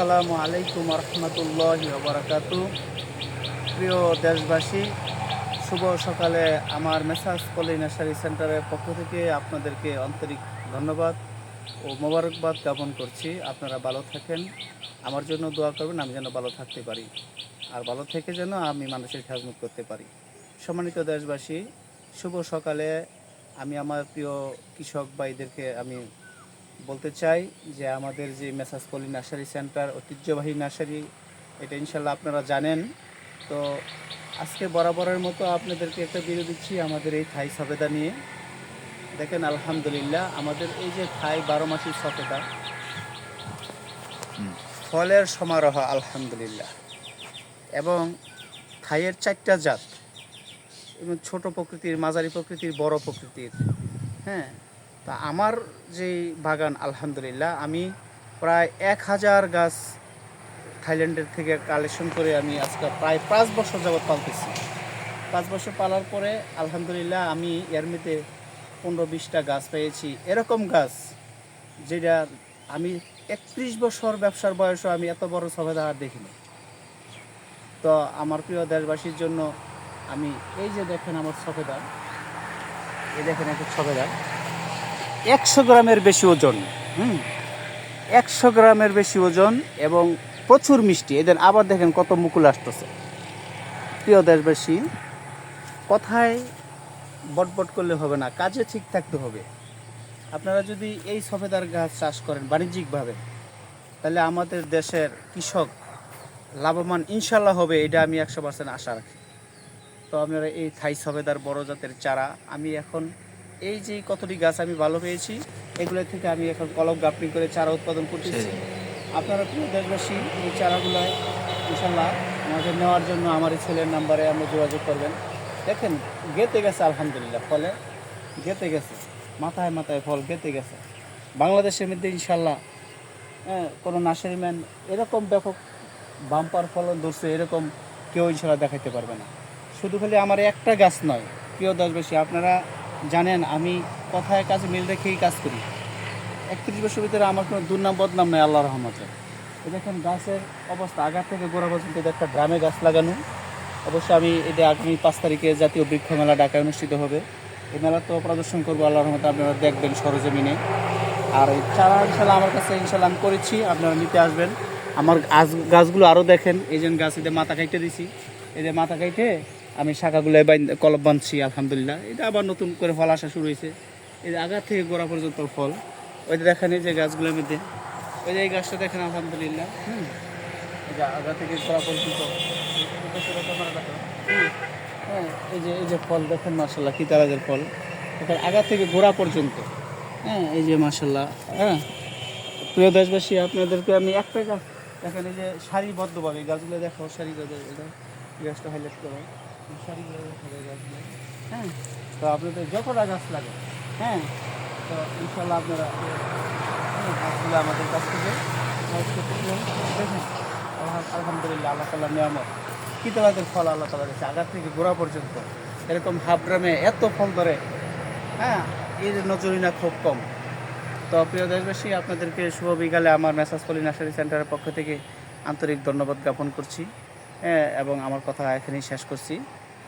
আসসালামু আলাইকুম রহমতুল্লাহ বারাকাতু প্রিয় দেশবাসী, শুভ সকালে আমার মেসাজ পলি নার্সারি সেন্টারের পক্ষ থেকে আপনাদেরকে আন্তরিক ধন্যবাদ ও মোবারকবাদ জ্ঞাপন করছি। আপনারা ভালো থাকেন, আমার জন্য দোয়া করবেন, আমি যেন ভালো থাকতে পারি আর ভালো থেকে যেন আমি মানুষের খেজমত করতে পারি। সম্মানিত দেশবাসী, শুভ সকালে আমি আমার প্রিয় কৃষক ভাইদেরকে আমি বলতে চাই যে আমাদের যে মেসাজ পলি নার্সারি সেন্টার ঐতিহ্যবাহী নার্সারি এটা ইনশাল্লাহ আপনারা জানেন। তো আজকে বরাবরের মতো আপনাদেরকে একটা বিরতি দিচ্ছি আমাদের এই থাই সফেদা নিয়ে। দেখেন আলহামদুলিল্লাহ আমাদের এই যে থাই বারো মাসি সফেদা ফলের সমারোহ আলহামদুলিল্লাহ। এবং থাইয়ের চারটা জাত এবং ছোট প্রকৃতির মাঝারি প্রকৃতির বড় প্রকৃতির হ্যাঁ? তা আমার যে বাগান, আলহামদুলিল্লাহ, আমি প্রায় এক হাজার গাছ থাইল্যান্ডের থেকে কালেকশন করে আমি আজকে প্রায় পাঁচ বছর যাবৎ পালতেছি। পাঁচ বছর পালার পরে, আলহামদুলিল্লাহ, আমি এর মধ্যে পনেরো বিশটা গাছ পেয়েছি। এরকম গাছ যেটা আমি একত্রিশ বছর ব্যবসার বয়সে আমি এত বড় সবেদা আর দেখিনি। তো আমার প্রিয় দেশবাসীর জন্য আমি এই যে দেখেন আমার সফেদা এই দেখেন একটা সফেদা একশো গ্রামের বেশি ওজন, হুম? একশো গ্রামের বেশি ওজন এবং প্রচুর মিষ্টি। এদের আবার দেখেন কত মুকুল আসতেছে। প্রিয় দেশবাসী, কথায় বটবট করলে হবে না, কাজে ঠিক থাকতে হবে। আপনারা যদি এই সফেদার গাছ চাষ করেন বাণিজ্যিকভাবে, তাহলে আমাদের দেশের কৃষক লাভবান ইনশাল্লাহ হবে, এটা আমি একশো পার্সেন্ট আশা রাখি। তো আপনারা এই থাই সফেদার বড় জাতের চারা, আমি এখন এই যে কতটি গাছ আমি ভালো পেয়েছি এগুলো থেকে আমি এখন কলম গাপনি করে চারা উৎপাদন করতেছি। আপনারা প্রিয় দেশবাসী এই চারাগুলো ইনশাল্লাহ আমাদের নেওয়ার জন্য আমার এই ছেলের নাম্বারে আপনি যোগাযোগ করবেন। দেখেন গেতে গেছে আলহামদুলিল্লাহ ফলে গেতে গেছে মাথায় মাথায় ফল গেতে গেছে। বাংলাদেশের মধ্যে ইনশাল্লাহ হ্যাঁ কোনো নার্সারিম্যান এরকম ব্যাপক বাম্পার ফলন ধরছে এরকম কেউ ইনশাল্লাহ দেখাইতে পারবে না। শুধু খালি আমার একটা গাছ নয় প্রিয় দেশবাসী আপনারা জানেন, আমি কথায় কাজে মিল রেখেই কাজ করি। একত্রিশ বছর ভিতরে আমার কোনো দুর্নাম বদনাম নেই আল্লাহ রহমতে। দেখেন, গাছের অবস্থা, আগার থেকে গোড়া পর্যন্ত একটা গ্রামে গাছ লাগানো। অবশ্যই আমি এটা আগামী পাঁচ তারিখে জাতীয় বৃক্ষ মেলা ঢাকায় অনুষ্ঠিত হবে। এই মেলা তো প্রদর্শন করব আল্লাহ রহমতে আপনারা দেখবেন সরজমিনে। আর এই চারা ইনশাল্লাহ আমার কাছে, ইনশাল্লাহ আমি করেছি, আপনারা নিতে আসবেন। আমার গাছ গাছগুলো আরও দেখেন, এই যে গাছ এদের মাথা কাইটে দিছি। এদের মাথা কাইটে আমি শাখাগুলো কলব বাঁধছি, আলহামদুলিল্লাহ। এটা আবার নতুন করে ফল আসা শুরু হয়েছে। এই যে আগার থেকে গোড়া পর্যন্ত ফল। ওই যে দেখেন, এই যে গাছগুলোর মধ্যে। ওই যে এই গাছটা দেখেন, আলহামদুলিল্লাহ। হুম। আগা থেকে গোড়া পর্যন্ত। হ্যাঁ এই যে এই যে ফল দেখেন মার্শাল্লাহ কি তারাজের ফল। দেখেন আগা থেকে গোড়া পর্যন্ত। হ্যাঁ এই যে মার্শাল্লাহ হ্যাঁ। প্রিয় দেশবাসী, আপনাদেরকে আমি একটা গাছ দেখেন, এই যে সারিবদ্ধভাবে গাছগুলো দেখো সারি এটা গাছটা হাইলাইট করো। হ্যাঁ। তো আপনাদের যতটা গাছ লাগে। হ্যাঁ। তো ইনশাল্লাহ আপনারা গাছগুলো আমাদের কাছ থেকে। দেখেন আলহাম- আলহামদুলিল্লাহ আল্লাহ তাল্লাহ নিয়ামত। কিতলাদের ফল আল্লাহ তালা দিচ্ছে আগার থেকে গোড়া পর্যন্ত। এরকম হাফ গ্রামে এত ফল ধরে। হ্যাঁ এর নজরিনা খুব কম। তো প্রিয় দেশবাসী আপনাদেরকে শুভ বিকালে আমার মেসাজ পলি নার্সারি সেন্টারের পক্ষ থেকে আন্তরিক ধন্যবাদ জ্ঞাপন করছি। হ্যাঁ, এবং আমার কথা এখানেই শেষ করছি।